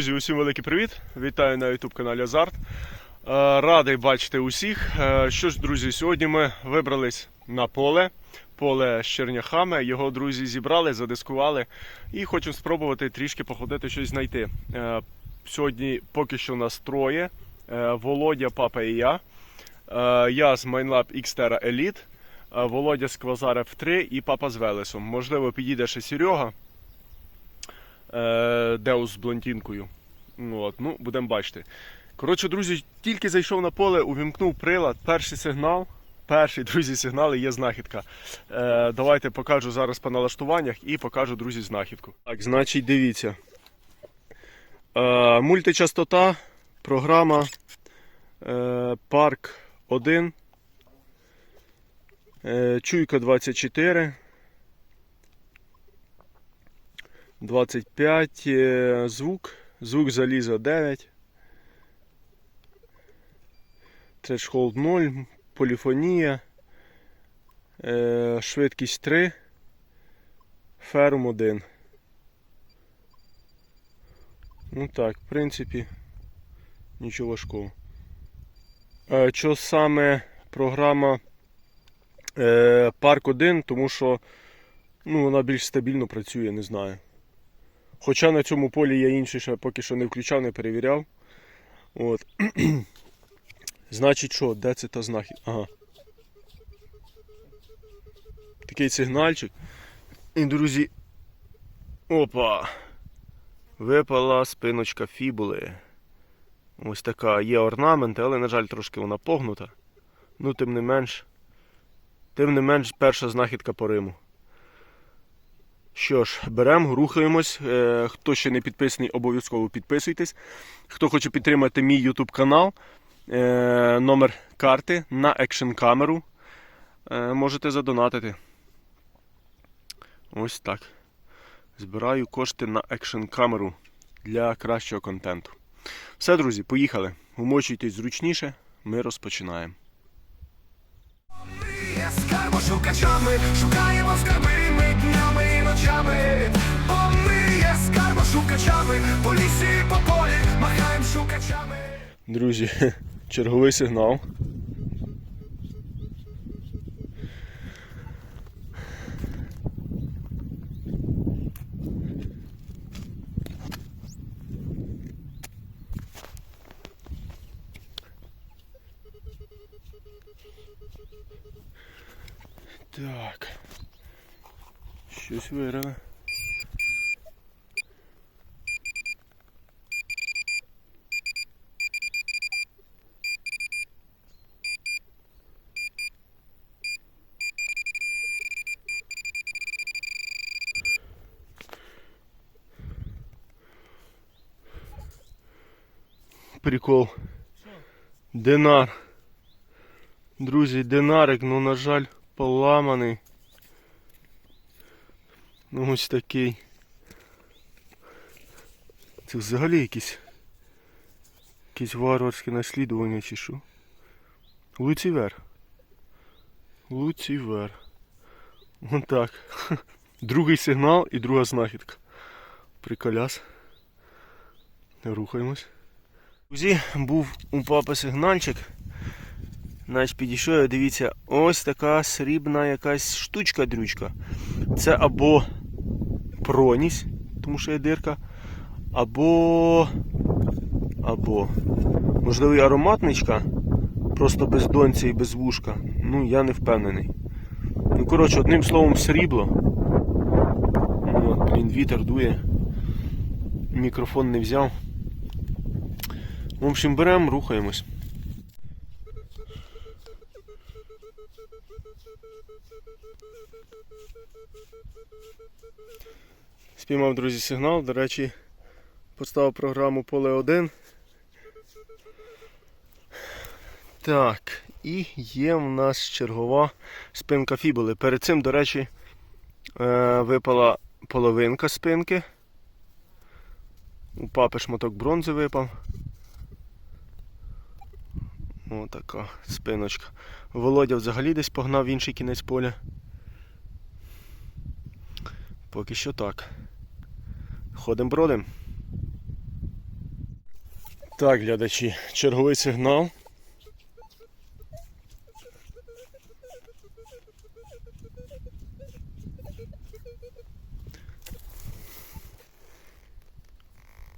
Друзі, усім великий привіт! Вітаю на YouTube каналі Азарт. Е, Радий бачити усіх. Е, Що ж, друзі, сьогодні ми вибрались на поле, поле з черняхами. Його друзі зібрали, задискували і хочемо спробувати трішки походити щось знайти. Е, Сьогодні поки що нас троє: Володя, папа і я. Я з Mindlab Xterra Elite, Володя з Quasar F3 і папа з Велесом. Можливо, підійде ще Серега. Деус з блондинкою. Ну, От, ну, будемо бачити. Коротше, друзі, тільки зайшов на поле, увімкнув прилад, перший сигнал. Перший, друзі, сигнал і є знахідка. Е, давайте покажу зараз по налаштуваннях і покажу, друзі, знахідку. Так, значить, дивіться. Е, мультичастота, програма е, Парк 1. Е, чуйка 24. 25 е, звук, звук заліза 9. Трешхолд 0, поліфонія, е, швидкість 3, ферм 1. Ну так, в принципі, нічого важкого. Е, що саме програма Парк 1, тому що ну, вона більш стабільно працює, не знаю. Хоча на цьому полі я інший ще поки що не включав, не перевіряв. От. Значить що, де це та знахід? Ага. Такий сигнальчик. І, друзі. Опа! Випала спиночка фібули. Ось така є орнамент, але, на жаль, трошки вона погнута. Ну, тим не менш. Тим не менш, перша знахідка по Риму. Що ж, беремо, рухаємось. Е, Хто ще не підписаний, обов'язково підписуйтесь. Хто хоче підтримати мій YouTube канал, е, номер карти на екшн камеру можете задонатити. Ось так. Збираю кошти на екшн камеру для кращого контенту. Все, друзі, поїхали. Умочуйтесь зручніше, ми розпочинаємо. Є скарбо шукачами, шукаємо скарби ми днями і ночами. Бо ми є скарбо шукачами, по лісі, по полі, махаємо шукачами. Друзі, черговий сигнал. Так. Щось вирили. Прикол. Динар. Друзі, динарик, ну, на жаль, поламаний. Ну ось такий. Це взагалі якісь. Якісь варварські наслідування чи що. Луцівер. Луцівер. Вон так. Другий сигнал і друга знахідка. Приколяс. Рухаємось. Друзі, був у папи сигнальчик. Значить, підійшов, дивіться, ось така срібна якась штучка-дрючка. Це або проніс, тому що є дирка, або. або. Можливо, і ароматничка, просто без донця і без вушка. Ну, я не впевнений. Ну, коротше, одним словом, срібло. От, блін, вітер дує. Мікрофон не взяв. В общем, беремо, рухаємось. Спіймав, друзі, сигнал. До речі, поставив програму поле 1. Так, і є в нас чергова спинка фібули. Перед цим, до речі, е, випала половинка спинки. У папи шматок бронзи випав. Отака спиночка. Володя взагалі десь погнав інший кінець поля. Поки що так. Ходим бродим. Так, глядачі, черговий сигнал.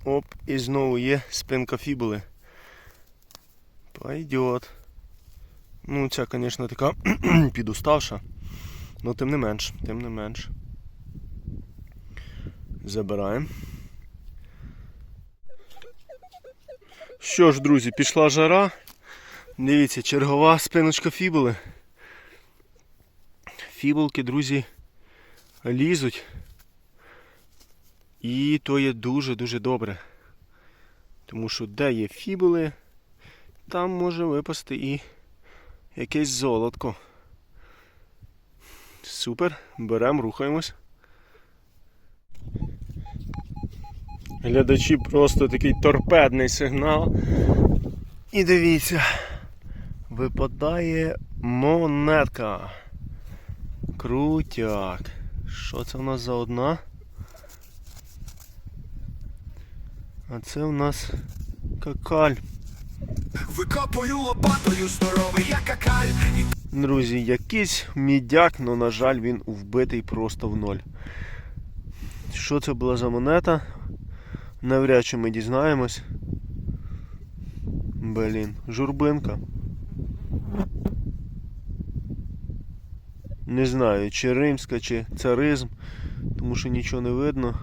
Оп, і знову є спинка фібули. Пойдет. Ну, ця, звісно, така підуставша. Ну, тим не менш, тим не менш. Забираємо. Що ж, друзі, пішла жара. Дивіться, чергова спиночка фібули. Фібулки, друзі, лізуть. І то є дуже-дуже добре. Тому що де є фібули, там може випасти і якесь золотко. Супер, беремо, рухаємось. Глядачі просто такий торпедний сигнал. І дивіться, випадає монетка. Крутяк. Що це в нас за одна? А це у нас какаль. Викопую лопатою здоровий, як какаль. Друзі, якийсь мідяк, але, на жаль, він вбитий просто в ноль. Що це була за монета? Навряд чи ми дізнаємось. Блін, журбинка. Не знаю, чи римська, чи царизм, тому що нічого не видно.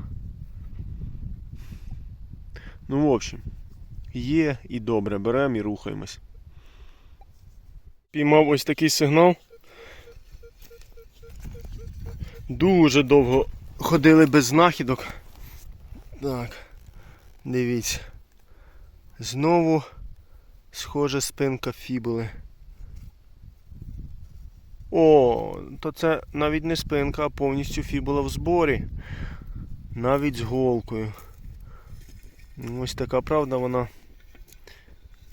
Ну, в общем, є і добре, беремо і рухаємось. Піймав ось такий сигнал. Дуже довго ходили без знахідок. Так, дивіться. Знову схожа спинка фібули. О, то це навіть не спинка, а повністю фібула в зборі. Навіть з голкою. Ось така правда вона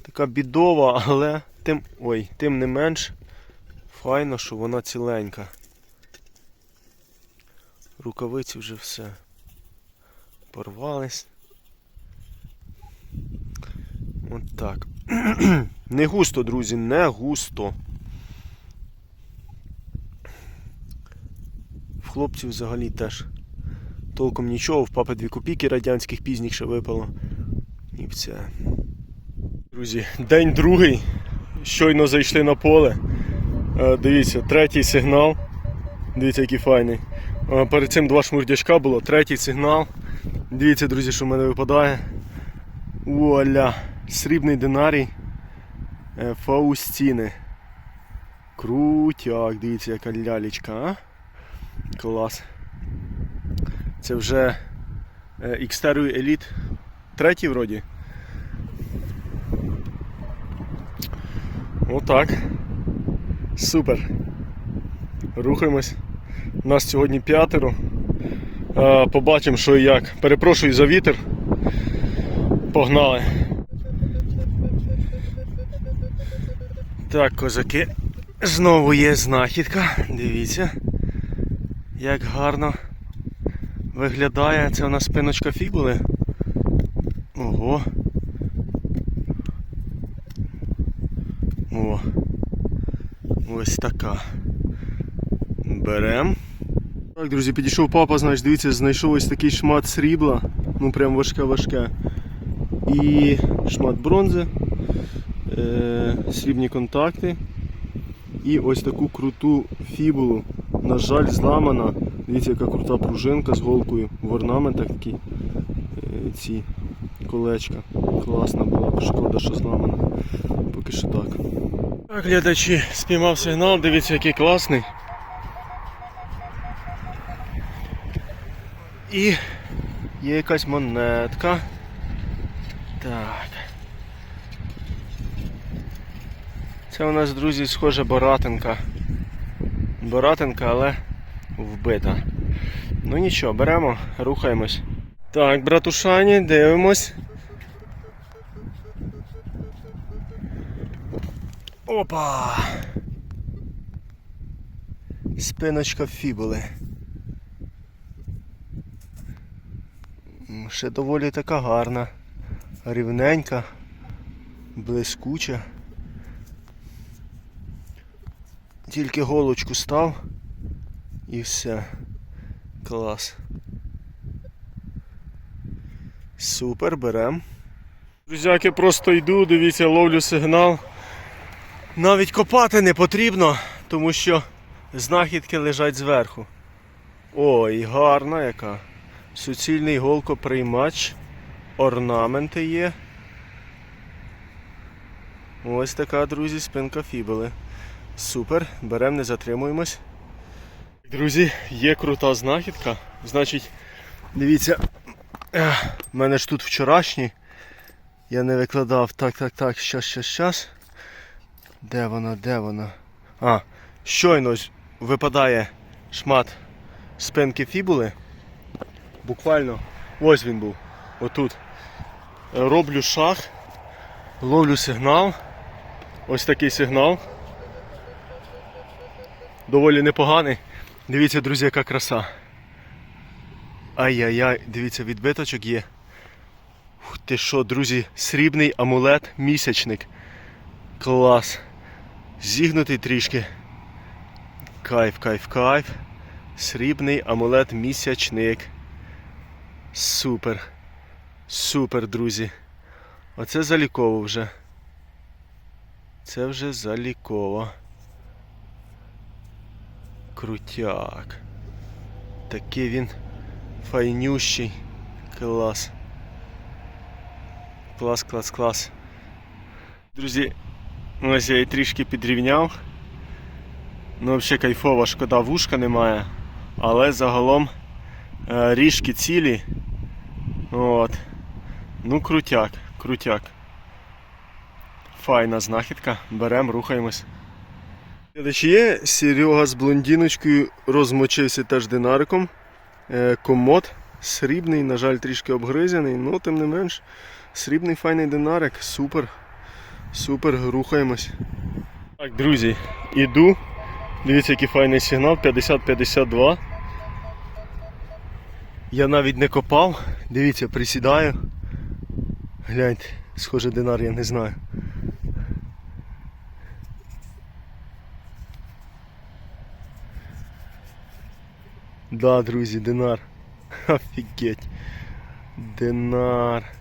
така бідова, але тим, ой, тим не менш файно, що вона ціленька. Рукавиці вже все порвались. От так. не густо, друзі, не густо. В хлопців взагалі теж толком нічого, в папи дві копійки радянських пізніх ще випало. І все. Друзі, день другий. Щойно зайшли на поле. Е, Дивіться, третій сигнал. Дивіться, який файний. Е, Перед цим два шмурдячка було, третій сигнал. Дивіться, друзі, що в мене випадає. Вуаля! Срібний динарій. Е, Фаустіни. Крутяк, дивіться, яка лялечка, а? Клас. Це вже Xterra Elite третій вроді. Отак. Супер. Рухаємось. У Нас сьогодні п'ятеро. Е, Побачимо, що і як. Перепрошую за вітер. Погнали. Так, козаки. Знову є знахідка. Дивіться, як гарно виглядає. Це у нас спиночка фібули. Ого. О. Ось така. Берем. Так, друзі, підійшов папа, значить, дивіться, знайшов ось такий шмат срібла. Ну прям важке-важке. І шмат бронзи. Е, срібні контакти. І ось таку круту фібулу. На жаль, зламана. Дивіться, яка крута пружинка з голкою в орнаментах такі е, ці колечка. Класна була, шкода, що зламана. Поки що так. Так, глядачі, спіймав сигнал, дивіться, який класний. І є якась монетка. Так. Це у нас, друзі, схоже Боратинка. Боратинка, але вбита. Ну нічого, беремо, рухаємось. Так, братушані, дивимось. Опа! Спиночка фібули. Ще доволі така гарна, рівненька, блискуча. Тільки голочку став і все. Клас. Супер, берем. Друзяки, просто йду, дивіться, ловлю сигнал. Навіть копати не потрібно, тому що знахідки лежать зверху. Ой, гарна яка. Суцільний голкоприймач. Орнаменти є. Ось така, друзі, спинка фібули. Супер, беремо, не затримуємось. Друзі, є крута знахідка. Значить, дивіться, в мене ж тут вчорашній. Я не викладав. Так, так, так, щас, щас, щас. Де вона, де вона? А, щойно випадає шмат спинки фібули. Буквально ось він був. Отут. Роблю шаг, ловлю сигнал. Ось такий сигнал. Доволі непоганий. Дивіться, друзі, яка краса. Ай-яй-яй, дивіться, відбиточок є. Ух ти що, друзі, срібний амулет місячник. Клас. Зігнутий трішки. Кайф, кайф, кайф. Срібний амулет місячник. Супер. Супер, друзі. Оце заліково вже. Це вже заліково. Крутяк. Такий він файнющий. Клас. Клас, клас, клас. Друзі, ось я і трішки підрівняв. Ну, взагалі кайфова, шкода, вушка немає. Але загалом е, ріжки цілі. От. Ну, крутяк, крутяк. Файна знахідка. Берем, рухаємось. Глядачі Серега з блондіночкою розмочився теж динариком. Е, комод срібний, на жаль, трішки обгризаний, але тим не менш. Срібний файний динарик, супер. Супер, рухаємось. Так, друзі, іду. Дивіться, який файний сигнал, 50-52. Я навіть не копав. Дивіться, присідаю. Гляньте, схоже динар, я не знаю. Да, друзі, динар. Офігеть. Динар.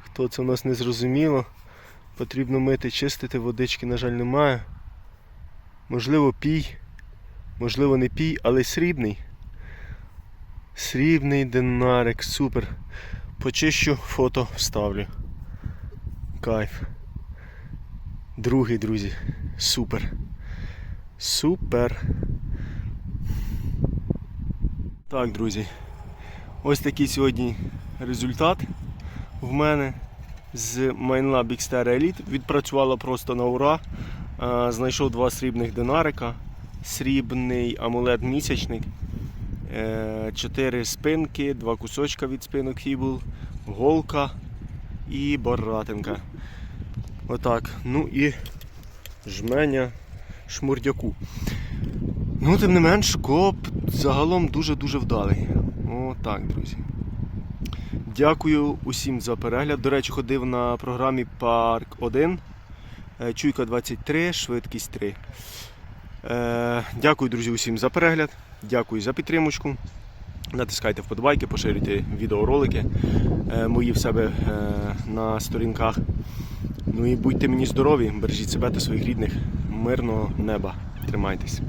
Хто це у нас не зрозуміло. Потрібно мити, чистити, водички, на жаль, немає. Можливо, пій, можливо, не пій, але срібний. Срібний динарик, супер. Почищу, фото вставлю. Кайф. Другий, друзі. Супер. Супер. Так, друзі. Ось такий сьогодні результат в мене з Mainlab Xterra Elite. Відпрацювала просто на ура. Е, Знайшов два срібних динарика, срібний амулет місячник, е, чотири спинки, два кусочка від спинок фібул, голка і боратинка. Отак. Ну і жменя шмурдяку. Ну, тим не менш, коп загалом дуже-дуже вдалий. Отак, друзі. Дякую усім за перегляд. До речі, ходив на програмі Парк 1. е, Чуйка 23, швидкість 3. Е, Дякую, друзі, усім за перегляд. Дякую за підтримочку. Натискайте вподобайки, поширюйте відеоролики е, мої в себе на сторінках. Ну і будьте мені здорові, бережіть себе та своїх рідних. Мирного неба. Тримайтесь.